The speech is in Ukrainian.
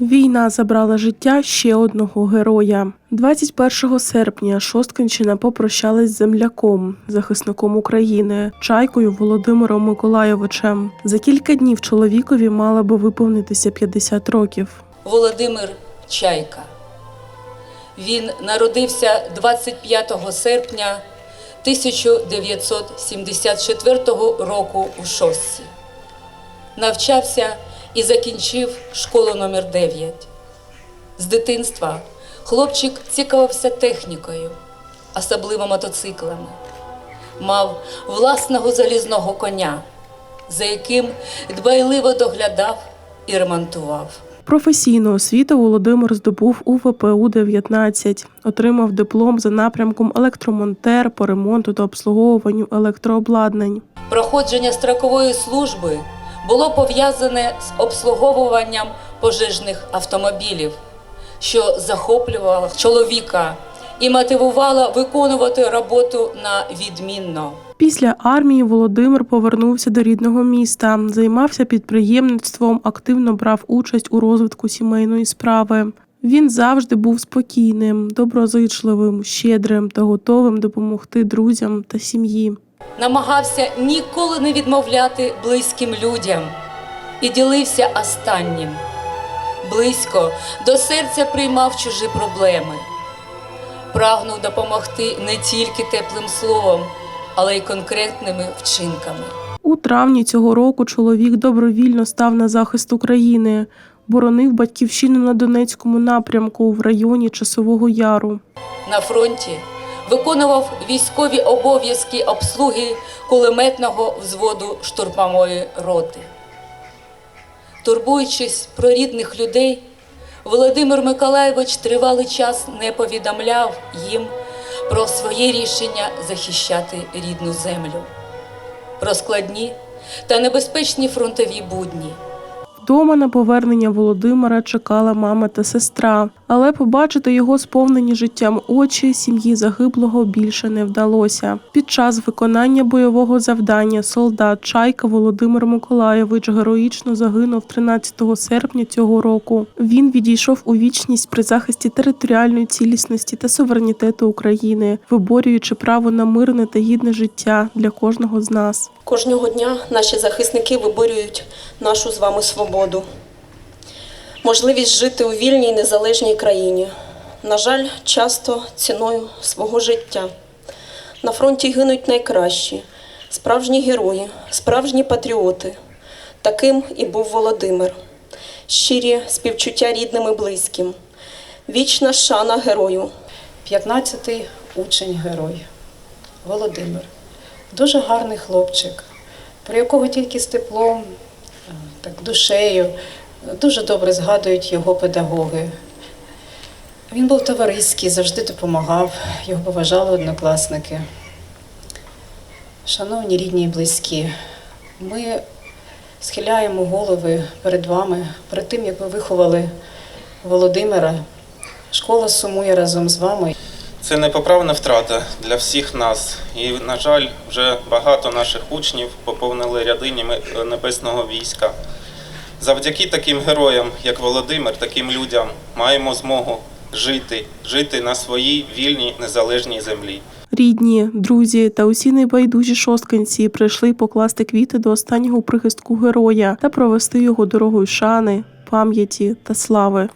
Війна забрала життя ще одного героя. 21 серпня Шосткинщина попрощалась з земляком, захисником України, чайкою Володимиром Миколайовичем. За кілька днів чоловікові мало би виповнитися 50 років. Володимир Чайка. Він народився 25 серпня 1974 року у Шостці. Навчався і закінчив школу номер 9. З дитинства хлопчик цікавився технікою, особливо мотоциклами. Мав власного залізного коня, за яким дбайливо доглядав і ремонтував. Професійну освіту Володимир здобув у ВПУ-19, отримав диплом за напрямком електромонтер по ремонту та обслуговуванню електрообладнань. Проходження строкової служби було пов'язане з обслуговуванням пожежних автомобілів, що захоплювало чоловіка і мотивувало виконувати роботу на відмінно. Після армії Володимир повернувся до рідного міста, займався підприємництвом, активно брав участь у розвитку сімейної справи. Він завжди був спокійним, доброзичливим, щедрим та готовим допомогти друзям та сім'ї. Намагався ніколи не відмовляти близьким людям і ділився останнім. Близько до серця приймав чужі проблеми. Прагнув допомогти не тільки теплим словом, але й конкретними вчинками. У травні цього року чоловік добровільно став на захист України, боронив батьківщину на Донецькому напрямку в районі Часового Яру. На фронті виконував військові обов'язки обслуги кулеметного взводу штурмової роти. Турбуючись про рідних людей, Володимир Миколайович тривалий час не повідомляв їм про своє рішення захищати рідну землю, про складні та небезпечні фронтові будні. Вдома на повернення Володимира чекала мама та сестра, але побачити його сповнені життям очі сім'ї загиблого більше не вдалося. Під час виконання бойового завдання солдат Чайка Володимир Миколайович героїчно загинув 13 серпня цього року. Він відійшов у вічність при захисті територіальної цілісності та суверенітету України, виборюючи право на мирне та гідне життя для кожного з нас. Кожного дня наші захисники виборюють нашу з вами свободу, можливість жити у вільній незалежній країні. На жаль, часто ціною свого життя. На фронті гинуть найкращі, справжні герої, справжні патріоти. Таким і був Володимир. Щирі співчуття рідним і близьким. Вічна шана герою. 15-й учень герой Володимир. Дуже гарний хлопчик, про якого тільки з теплом, е, так душею дуже добре згадують його педагоги. Він був товариський, завжди допомагав, його поважали однокласники. Шановні рідні і близькі, ми схиляємо голови перед вами, перед тим, як ви виховали Володимира. Школа сумує разом з вами. Це непоправна втрата для всіх нас. І, на жаль, вже багато наших учнів поповнили ряди небесного війська. Завдяки таким героям, як Володимир, таким людям маємо змогу жити, жити на своїй вільній незалежній землі. Рідні, друзі та усі небайдужі шостканці прийшли покласти квіти до останнього прихистку героя та провести його дорогою шани, пам'яті та слави.